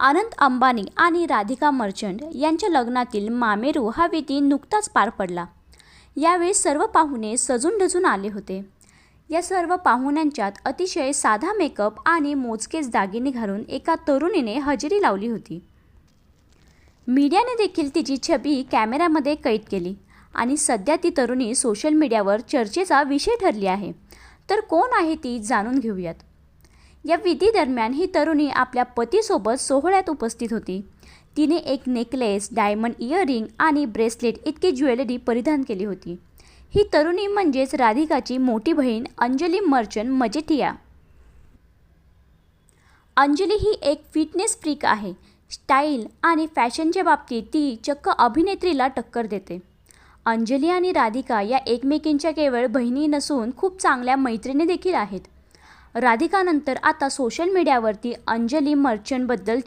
आनंद अंबानी आणि राधिका मर्चंट यांच्या लग्नातील मामेरू हा विधी नुकताच पार पडला. यावेळी सर्व पाहुणे सजून ढजून आले होते. या सर्व पाहुण्यांच्यात अतिशय साधा मेकअप आणि मोजकेच दागिने घालून एका तरुणीने हजेरी लावली होती. मीडियाने देखील तिची छबी कॅमेऱ्यामध्ये कैद केली आणि सध्या ती तरुणी सोशल मीडियावर चर्चेचा विषय ठरली आहे. तर कोण आहे ती जाणून घेऊयात. या विधीदरम्यान ही तरुणी आपल्या पतीसोबत सोहळ्यात उपस्थित होती. तिने एक नेकलेस डायमंड इयरिंग आणि ब्रेसलेट इतकी ज्वेलरी परिधान केली होती. ही तरुणी म्हणजेच राधिकाची मोठी बहीण अंजली मर्चंट मजेटिया. अंजली ही एक फिटनेस फ्रीक आहे. स्टाईल आणि फॅशनच्या बाबतीत ती चक्क अभिनेत्रीला टक्कर देते. अंजली आणि राधिका या एकमेकींच्या केवळ बहिणी नसून खूप चांगल्या मैत्रिणी देखील आहेत. राधिकानंतर आता सोशल मीडियावरती अंजली मर्चंटबद्दल